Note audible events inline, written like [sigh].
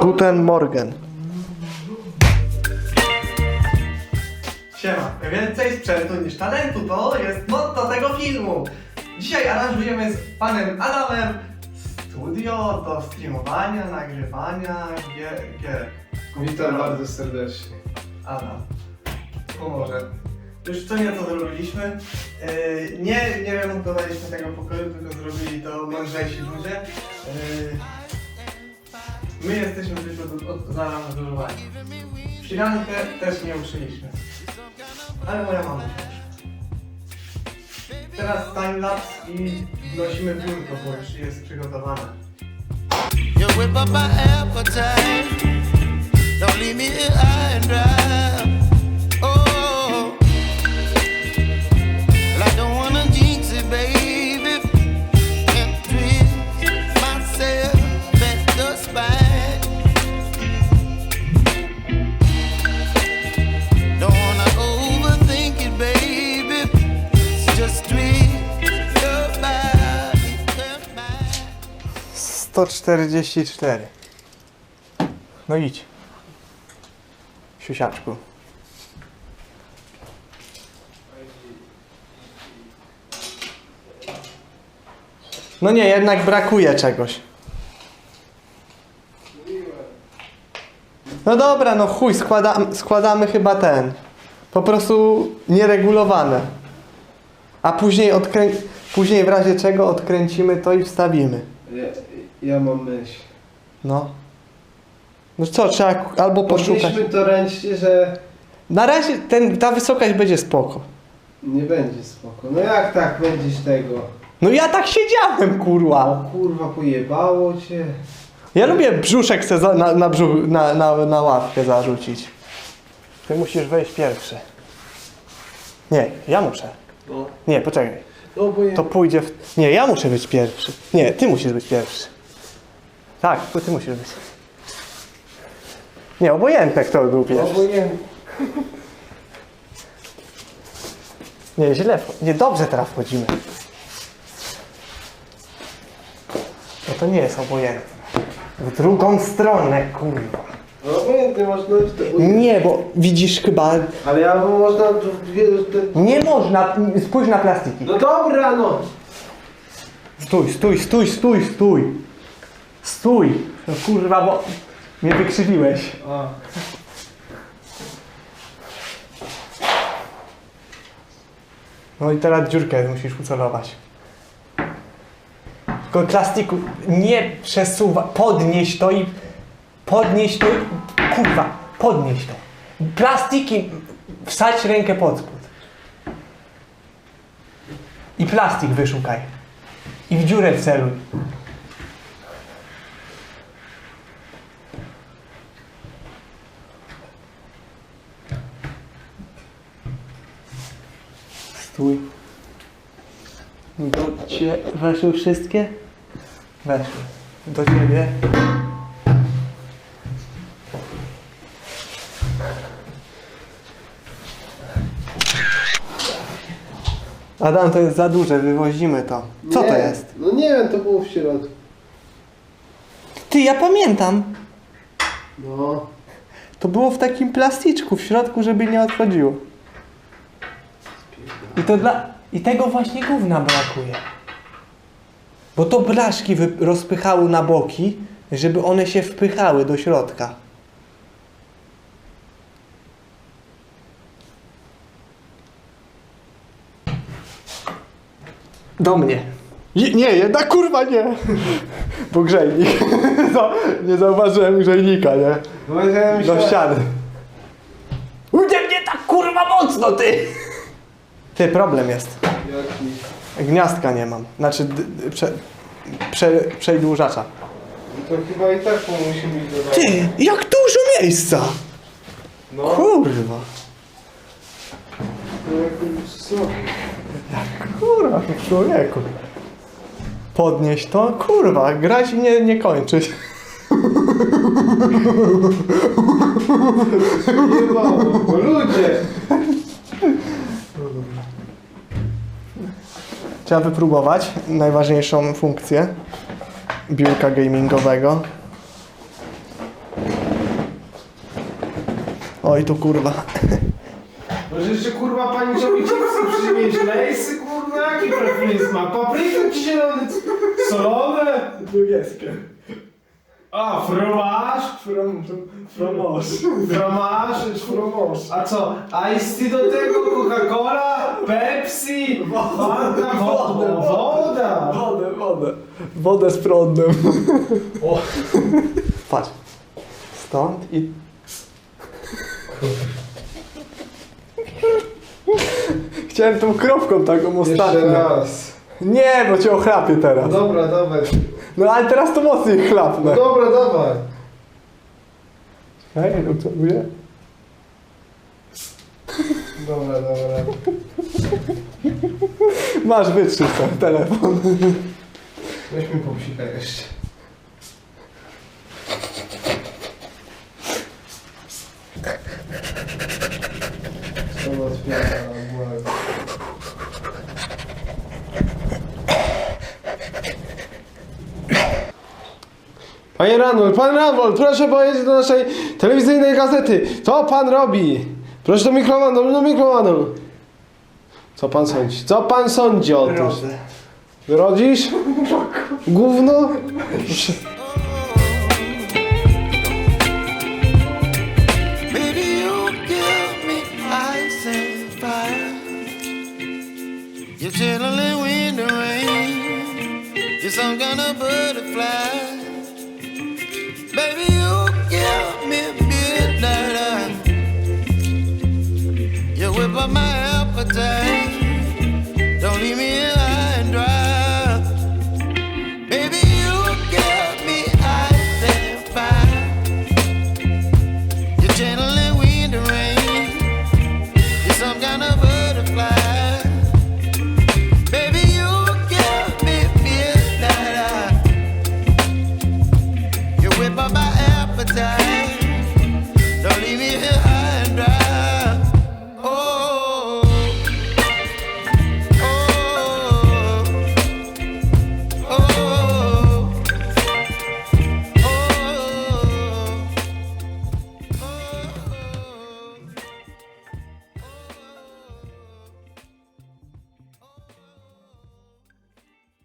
Guten Morgen. Siema, więcej sprzętu niż talentu to jest motto tego filmu. Dzisiaj aranżujemy z panem Adamem studio do streamowania, nagrywania gier. gier. Witam bardzo serdecznie. Adam, pomoże. Już co nieco zrobiliśmy. Yy, nie, nie remontowaliśmy tego pokoju, tylko zrobili to mądrzejsi ludzie. Yy, my jesteśmy tylko zaaranżowania. Firankę też nie uszyliśmy. Ale moja mama Teraz timelapse i wnosimy biurko, bo już jest przygotowane. You whip up my appetite. Don't leave me here high and dry. 144. No idź. Siusiaczku. No nie, jednak brakuje czegoś. No dobra, no chuj, składa, składamy chyba ten. Po prostu nieregulowane. A później odkrę... później w razie czego odkręcimy to i wstawimy. Ja, mam myśl. No. No co, trzeba albo poszukać. Podnieśmy to ręcznie, że Na razie ten, ta wysokość będzie spoko. nie będzie spoko. No jak tak będziesz tego? No ja tak siedziałem, kurwa. O kurwa, pojebało cię. Ja lubię brzuszek se za, na, na, brzuch, na, na, na ławkę zarzucić. Ty musisz wejść pierwszy. Nie, ja muszę. No, Nie, poczekaj. no bo ja... To pójdzie w... Nie, ja muszę być pierwszy. Nie, ty musisz być pierwszy. Tak, to ty musisz być. Nie, obojętne kto był pierwszy. Obojętnie. Nie, źle. wcho- Nie, dobrze teraz wchodzimy. No to nie jest obojętne. W drugą stronę, kurwa. No obojętnie można w to... Nie, bo widzisz chyba... Ale ja bo można tu dwie... Te... Nie można, spójrz na plastiki. No dobra no! Stój, stój, stój, stój, stój. Stój. No kurwa, bo mnie wykrzywiłeś. A. No i teraz dziurkę musisz ucelować. Tylko plastiku nie przesuwa, podnieś to i podnieś to i kurwa, podnieś to. Plastiki, wsadź rękę pod spód. I plastik wyszukaj. I w dziurę wceluj. Stój. Do cie... Weszły wszystkie? Weszły. Do ciebie. Adam, to jest za duże, wywozimy to. Co to Nie, jest? No nie wiem, to było w środku. Ty, ja pamiętam. No. To było w takim plasticzku w środku, żeby nie odchodziło. I to dla... I tego właśnie gówna brakuje. Bo to blaszki rozpychały na boki, żeby one się wpychały do środka. Do mnie. Je, nie, jedna kurwa nie. Bo grzejnik. No, nie zauważyłem grzejnika, nie? Do ściany. Ujdzie mnie tak kurwa mocno, ty! Ty, problem jest. Jaki? Gniazdka nie mam. Znaczy, d, d, prze, prze, przedłużacza. To chyba i tak musimy iść do Ty, jak dużo miejsca! No, Kurwa. to wysoki. Kurwa, człowieku. Podnieś to, kurwa, grać i nie, nie kończyć. Jebało, ludzie! Trzeba wypróbować najważniejszą funkcję biurka gamingowego. Oj, tu kurwa. No, Może jeszcze kurwa pani człowieczki przynieść lejsy, kurwa, jaki profil jest ma? Papryki zielone, solowe. Niebieskie. A, fromaż? From, fromosz. Fromaż? Fromosz. [laughs] A co? Ice tea do tego? Coca-Cola? Pepsi? Fanta? Woda? Woda? Wodę, wodę. Wodę z prądem. O. Patrz. Stąd i... Chciałem tą kropką taką Jeszcze ostatnią. raz. Nie, bo cię ochlapię teraz. Dobra, dawaj. No ale teraz to mocniej chlapnę. Dobra, dawaj. Hej, no co mówię? Dobra, dobra. Masz wytrzyj ten telefon. Weźmy popsika jeszcze. Co otwiera Panie Ranul, pan Ranul, proszę powiedzieć do naszej telewizyjnej gazety. Co pan robi? Proszę do mikrofonu, do mikrofonu. Co pan sądzi? Co pan sądzi o tym? Rodzisz? Gówno? Baby, [laughs] day.